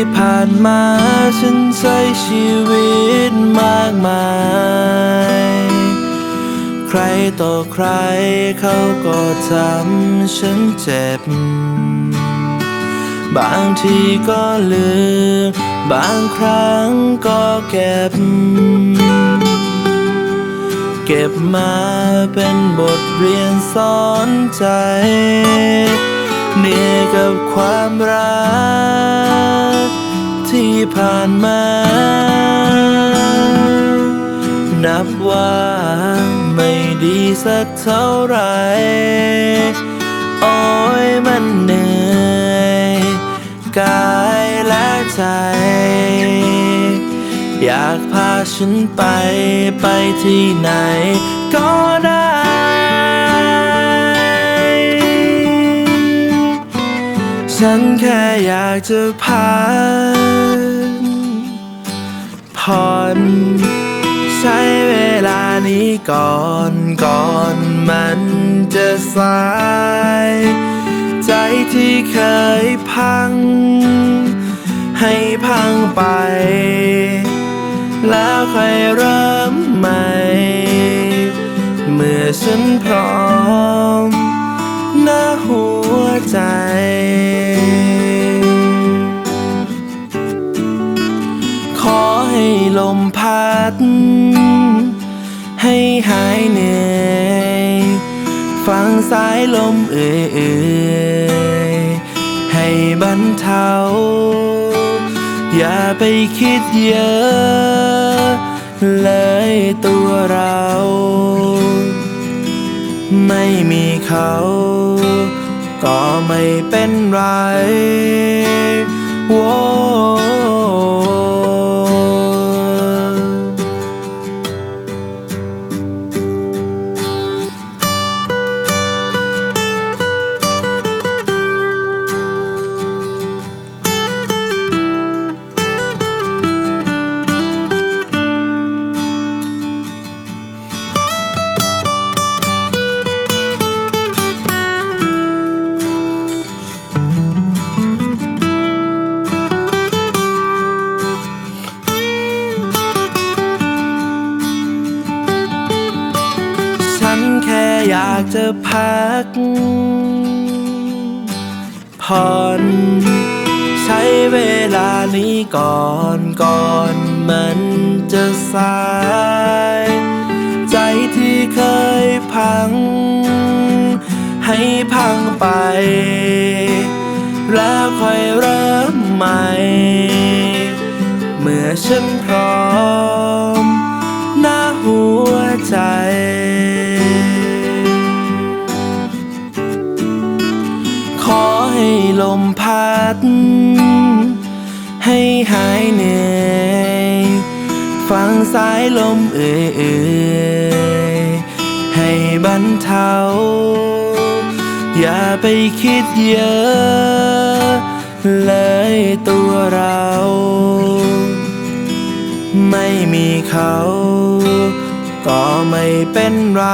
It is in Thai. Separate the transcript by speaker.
Speaker 1: ่ผ่านมา ฉันใช้ชีวิตมากมาย ใครต่อใครเขาก็ทำฉันเจ็บบางทีก็ลืม บางครั้งก็เก็บ เก็บมาเป็นบทเรียนสอนใจ เหนื่อยกับความรัก ที่ผ่านมา นับว่าไม่ดีสักเท่าไหรโอ้ยมันเหนื่อยกายและใจ อยากพาฉันไปไปที่ไหนก็ได้ ฉันแค่อยากจะพักผ่อนใช้เวลานี้ก่อนก่อนมันจะสาย ใจที่เคยพัง ให้พังไป แล้วค่อยเริ่มใหม่ เมื่อฉันพร้อม ให้ลมพัด ให้หายเหนื่อยฟังสายลมเอื่อยให้บรรเทา อย่าไปคิดเยอะ เลยตัวเรา ไม่มีเขา ก็ไม่เป็นไร อยากจะพัก ผ่อน ใช้เวลานี้ก่อนก่อนมันจะสาย ใจที่เคยพัง ให้พังไป แล้วค่อยเริ่มใหม่ เมื่อฉันพร้อม ลมพัด ให้หายเหนื่อยฟังสายลมเอื่อยให้บรรเทา อย่าไปคิดเยอะ เลยตัวเรา ไม่มีเขา ก็ไม่เป็นไร